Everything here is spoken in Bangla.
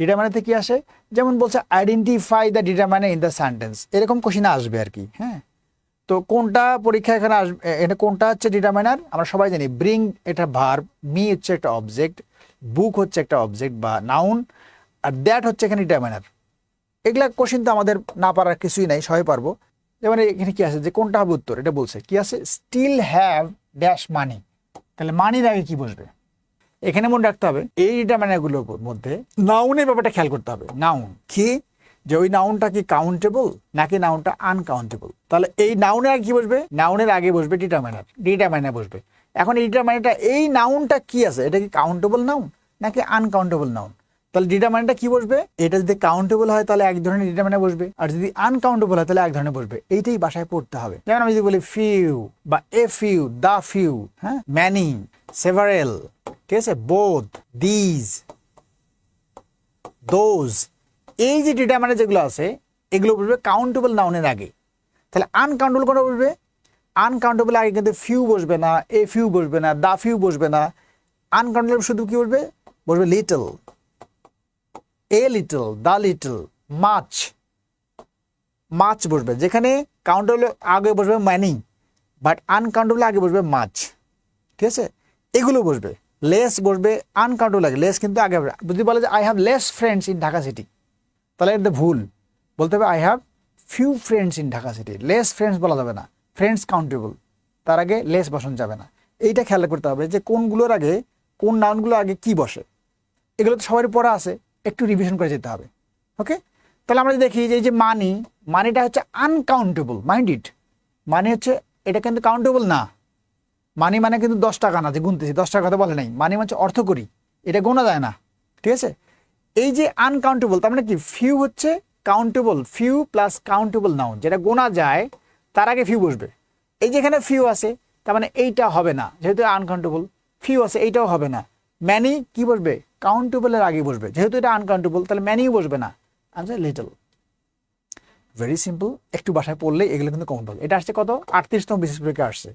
ডিটারমাইনারতে কি আসে? যেমন বলছে identify the determiner in the sentence এরকম কোশ্চিনে আসবে আর কি হ্যাঁ? তো কোনটা পরীক্ষা এখানে আসবে এটা কোনটা হচ্ছে ডিটারমাইনার আমরা সবাই জানি ব্রিং এটা ভার্ব মি হচ্ছে একটা অবজেক্ট বুক হচ্ছে একটা অবজেক্ট বা নাউন আর দ্যাট হচ্ছে এখানে ডিটারমাইনার এগুলা কোশ্চিন তো আমাদের না পারার কিছুই নাই, সবাই পারব। যেমন এখানে কি আছে, যে কোনটা হবে উত্তর, এটা বলছে। কি আছে? স্টিল হ্যাভ ড্যাশ মানি তাহলে মানির আগে কি বসবে এখানে মনে রাখতে হবে এই ডিটারমাইনারগুলোর মধ্যে নাউনের ব্যাপারটা খেয়াল করতে হবে। নাউন কি? যে ওই নাউনটা কি কাউন্টেবল নাকি নাউনটা আনকাউন্টেবল তাহলে এই নাউনের আগে কি বসবে? নাউনের আগে বসবে ডিটারমাইনার ডিটারমাইনার বসবে। এখন এই ডিটারমাইনারটা এই নাউনটা কি আছে? এটা কি কাউন্টেবল নাউন নাকি আনকাউন্টেবল নাউন তাহলে ডিটারমাইনারটা কি বসবে? এটা যদি কাউন্টেবল হয় তাহলে এক ধরনের ডিটারমাইনার বসবে। আর যদি আনকাউন্টেবল হয় তাহলে এক ধরনের বসবে। এইটাই বাসায় পড়তে হবে। যেমন আমি যদি বলি ফিউ বা এ ফিউ দা ফিউ হ্যাঁ? ম্যানি সেভারেল ঠিক আছে? বোধ দিজ দোজ এই যে ডিটারমাইনার যেগুলো আছে, এগুলো বসবে কাউন্টেবল নাউনের আগে। তাহলে আনকাউন্টেবল কোনটা বসবে আনকাউন্টেবল আগে কিন্তু ফিউ বসবে না এ ফিউ বসবে না দা ফিউ বসবে না। আনকাউন্টেবল শুধু কি বসবে বসবে little a little the little মাছ মাছ বসবে। যেখানে কাউন্টেবল আগে বসবে ম্যানি বাট আনকাউন্টেবল আগে বসবে মাছ ঠিক আছে? এগুলো বসবে। লেস বসবে আনকাউন্টেবল আগে লেস কিন্তু আগে যদি বলে যে I have less friends in Dhaka city তাহলে এটা ভুল। বলতে হবে I have few friends in Dhaka city less friends বলা যাবে না। ফ্রেন্ডস কাউন্টেবল তার আগে লেস বসানো যাবে না। এইটা খেয়াল করতে হবে যে, কোনগুলোর আগে, কোন নাউনগুলোর আগে কি বসে। এগুলো তো সবারই পড়া আছে। একটু রিভিশন করে যেতে হবে। ওকে তাহলে আমরা দেখি যে, এই যে মানি মানিটা হচ্ছে আনকাউন্টেবল মাইন্ড ইট মানি হচ্ছে, এটা কিন্তু কাউন্টেবল না। মানি মানে কিন্তু দশ টাকা না, যে গুনতেছি, দশ টাকা কথা বলে নাই। মানি মানে অর্থ করি, এটা গোনা যায় না, ঠিক আছে? এই যে আনকাউন্টেবল তার মানে কি? ফিউ হচ্ছে countable few plus countable noun যেটা গোনা যায়, তার আগে ফিউ বসবে। এই যে এখানে ফিউ আছে, তার মানে এইটা হবে না, যেহেতু আনকাউন্টেবল ফিউ আছে, এইটাও হবে না। ম্যানি কি বসবে? কাউন্টেবলের আগে বসবে, যেহেতু এটা আনকাউন্টেবল তাহলে ম্যানিও বসবে না। আনসার লিটল ভেরি সিম্পল একটু বাসায় পড়লে এগুলো কিন্তু কমন পাবে। এটা আসছে কত? আটত্রিশতম বিশেষ পরীক্ষা আসছে।